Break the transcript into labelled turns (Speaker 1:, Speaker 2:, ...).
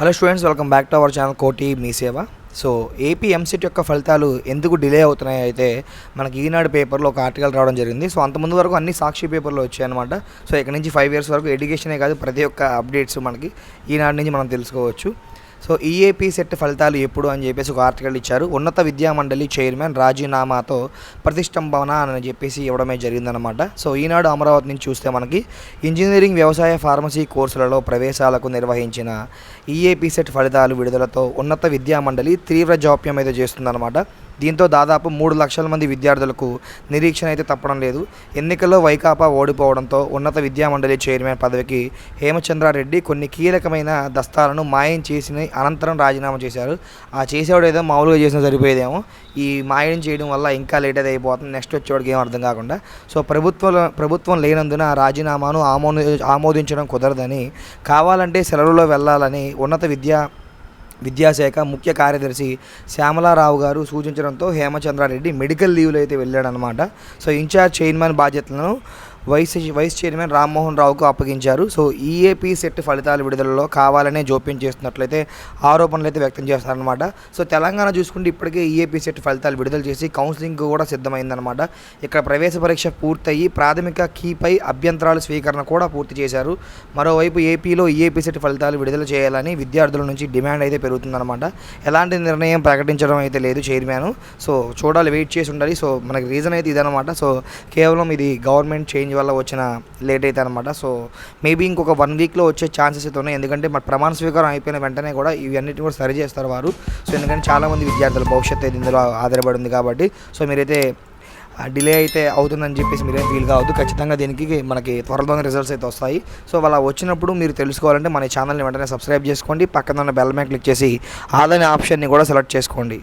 Speaker 1: Hello students welcome back to our channel కోటి మీ సేవ సో ఏపీ ఎంసెట్ యొక్క ఫలితాలు ఎందుకు డిలే అవుతున్నాయి అయితే మనకి ఈనాడు పేపర్లో ఒక ఆర్టికల్ రావడం జరిగింది. సో అంతకుముందు వరకు అన్ని సాక్షి పేపర్లో వచ్చాయన్నమాట. సో ఇక్కడ నుంచి ఫైవ్ ఇయర్స్ వరకు ఎడ్యుకేషనే కాదు ప్రతి ఒక్క అప్డేట్స్ మనకి ఈనాడు నుంచి మనం తెలుసుకోవచ్చు. సో ఈఏపీ సెట్ ఫలితాలు ఎప్పుడు అని చెప్పేసి ఒక ఆర్టికల్ ఇచ్చారు. ఉన్నత విద్యామండలి చైర్మన్ రాజీనామాతో ప్రతిష్టంభన అని చెప్పేసి ఇవ్వడమే జరిగిందనమాట సో ఈనాడు అమరావతి నుంచి చూస్తే మనకి ఇంజనీరింగ్ వ్యవసాయ ఫార్మసీ కోర్సులలో ప్రవేశాలకు నిర్వహించిన ఈఏపీ సెట్ ఫలితాలు విడుదలతో ఉన్నత విద్యా మండలి తీవ్ర జాప్యం అయితే చేస్తుందన్నమాట. దీంతో దాదాపు మూడు లక్షల మంది విద్యార్థులకు నిరీక్షణ అయితే తప్పడం లేదు. ఎన్నికల్లో వైకాపా ఓడిపోవడంతో ఉన్నత విద్యామండలి చైర్మన్ పదవికి హేమచంద్రారెడ్డి కొన్ని కీలకమైన దస్తాలను మాయం చేసిన అనంతరం రాజీనామా చేశారు. ఆ చేసేవాడు ఏదో మామూలుగా చేసినా సరిపోయేదేమో. ఈ మాయం చేయడం వల్ల ఇంకా లేట్ అయితే అయిపోతుంది. నెక్స్ట్ వచ్చేవాడికి ఏం అర్థం కాకుండా. సో ప్రభుత్వం ప్రభుత్వం లేనందున రాజీనామాను ఆమోద ఆమోదించడం కుదరదని కావాలంటే సెలవులో వెళ్ళాలని ఉన్నత విద్యా విద్యాశాఖ ముఖ్య కార్యదర్శి శ్యామలారావు గారు సూచించడంతో హేమచంద్రారెడ్డి మెడికల్ లీవ్లో అయితే వెళ్ళాడనమాట సో ఇన్ఛార్జ్ చైర్మన్ బాధ్యతలను వైస్ వైస్ చైర్మన్ రామ్మోహన్ రావుకు అప్పగించారు. సో ఈఏపీ సెట్ ఫలితాల విడుదలలో కావాలనే జోప్యం చేస్తున్నట్లయితే ఆరోపణలు అయితే వ్యక్తం చేస్తారనమాట సో తెలంగాణ చూసుకుంటే ఇప్పటికే ఈఏపీ సెట్ ఫలితాలు విడుదల చేసి కౌన్సిలింగ్ కూడా సిద్ధమైందనమాట ఇక్కడ ప్రవేశ పరీక్ష పూర్తయి ప్రాథమిక కీపై అభ్యంతరాల స్వీకరణ కూడా పూర్తి చేశారు. మరోవైపు ఏపీలో ఈఏపీ సెట్ ఫలితాలు విడుదల చేయాలని విద్యార్థుల నుంచి డిమాండ్ అయితే పెరుగుతుందన్నమాట. ఎలాంటి నిర్ణయం ప్రకటించడం అయితే లేదు చైర్మన్. సో చూడాలి వెయిట్ చేసి ఉండాలి. సో మనకి రీజన్ అయితే ఇదనమాట సో కేవలం ఇది గవర్నమెంట్ చేంజ్ చేంజ్ వల్ల వచ్చిన లేట్ అయితే అనమాట సో మేబీ ఇంకొక వన్ వీక్లో వచ్చే ఛాన్సెస్ అయితే ఉన్నాయి. ఎందుకంటే మన ప్రమాణ స్వీకారం అయిపోయిన వెంటనే కూడా ఇవన్నిటిని కూడా సరి చేస్తారు వారు. సో ఎందుకంటే చాలామంది విద్యార్థుల భవిష్యత్తు అయితే ఇందులో ఆధారపడి ఉంది కాబట్టి సో మీరైతే డిలే అయితే అవుతుందని చెప్పేసి మీరేం ఫీల్ కావద్దు. ఖచ్చితంగా దీనికి మనకి త్వరలోనే రిజల్ట్స్ అయితే వస్తాయి. సో అలా వచ్చినప్పుడు మీరు తెలుసుకోవాలంటే మన ఛానల్ని వెంటనే సబ్స్క్రైబ్ చేసుకోండి. పక్కన ఉన్న బెల్ మీద క్లిక్ చేసి ఆదాని ఆప్షన్ని కూడా సెలెక్ట్ చేసుకోండి.